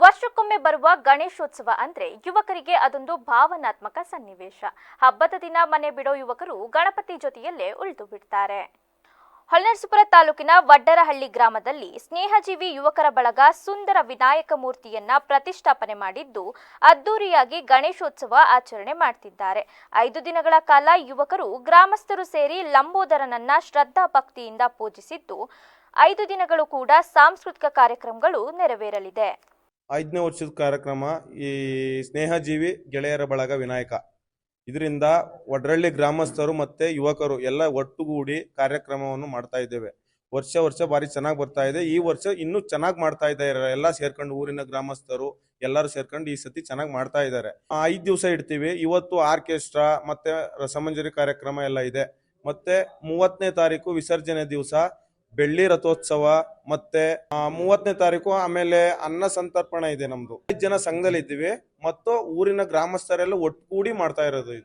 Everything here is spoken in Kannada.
ವರ್ಷಕ್ಕೊಮ್ಮೆ ಬರುವ ಗಣೇಶೋತ್ಸವ ಅಂದ್ರೆ ಯುವಕರಿಗೆ ಅದೊಂದು ಭಾವನಾತ್ಮಕ ಸನ್ನಿವೇಶ. ಹಬ್ಬದ ದಿನ ಮನೆ ಬಿಡೋ ಯುವಕರು ಗಣಪತಿ ಜೊತೆಯಲ್ಲೇ ಉಳಿದು ಬಿಡ್ತಾರೆ. ಹೊಳೆನರಸೀಪುರ ತಾಲೂಕಿನ ವಡ್ಡರಹಳ್ಳಿ ಗ್ರಾಮದಲ್ಲಿ ಸ್ನೇಹಜೀವಿ ಯುವಕರ ಬಳಗ ಸುಂದರ ವಿನಾಯಕ ಮೂರ್ತಿಯನ್ನ ಪ್ರತಿಷ್ಠಾಪನೆ ಮಾಡಿದ್ದು, ಅದ್ದೂರಿಯಾಗಿ ಗಣೇಶೋತ್ಸವ ಆಚರಣೆ ಮಾಡ್ತಿದ್ದಾರೆ. ಐದು ದಿನಗಳ ಕಾಲ ಯುವಕರು ಗ್ರಾಮಸ್ಥರು ಸೇರಿ ಲಂಬೋದರನನ್ನ ಶ್ರದ್ಧಾ ಭಕ್ತಿಯಿಂದ ಪೂಜಿಸಿದ್ದು, ಐದು ದಿನಗಳು ಕೂಡ ಸಾಂಸ್ಕೃತಿಕ ಕಾರ್ಯಕ್ರಮಗಳು ನೆರವೇರಲಿದೆ. ಐದನೇ ವರ್ಷದ ಕಾರ್ಯಕ್ರಮ ಈ ಸ್ನೇಹಜೀವಿ ಗೆಳೆಯರ ಬಳಗ ವಿನಾಯಕ. ಇದರಿಂದ ಒಡ್ರಳ್ಳಿ ಗ್ರಾಮಸ್ಥರು ಮತ್ತೆ ಯುವಕರು ಎಲ್ಲ ಒಟ್ಟುಗೂಡಿ ಕಾರ್ಯಕ್ರಮವನ್ನು ಮಾಡ್ತಾ ಇದ್ದೇವೆ. ವರ್ಷ ವರ್ಷ ಭಾರಿ ಚೆನ್ನಾಗಿ ಬರ್ತಾ ಇದೆ. ಈ ವರ್ಷ ಇನ್ನೂ ಚೆನ್ನಾಗಿ ಮಾಡ್ತಾ ಇದ್ದಾರೆ. ಎಲ್ಲ ಸೇರ್ಕೊಂಡು ಊರಿನ ಗ್ರಾಮಸ್ಥರು ಎಲ್ಲರೂ ಸೇರ್ಕೊಂಡು ಈ ಸತಿ ಚೆನ್ನಾಗಿ ಮಾಡ್ತಾ ಇದ್ದಾರೆ. ಐದು ದಿವಸ ಇಡ್ತೀವಿ. ಇವತ್ತು ಆರ್ಕೆಸ್ಟ್ರಾ ಮತ್ತೆ ರಸಮಂಜರಿ ಕಾರ್ಯಕ್ರಮ ಎಲ್ಲ ಇದೆ. ಮತ್ತೆ ಮೂವತ್ತನೇ ತಾರೀಕು ವಿಸರ್ಜನೆ ದಿವಸ. ಬೆಳ್ಳಿ ರಥೋತ್ಸವ ಮತ್ತೆ ಮೂವತ್ತನೇ ತಾರೀಕು ಆಮೇಲೆ ಅನ್ನ ಸಂತರ್ಪಣೆ ಇದೆ ನಮ್ದು. ಐದು ಜನ ಸಂಘದಲ್ಲಿ ಇದ್ದೀವಿ ಮತ್ತು ಊರಿನ ಗ್ರಾಮಸ್ಥರೆಲ್ಲ ಒಟ್ಟುಗೂಡಿ ಮಾಡ್ತಾ ಇರೋದು ಇದು.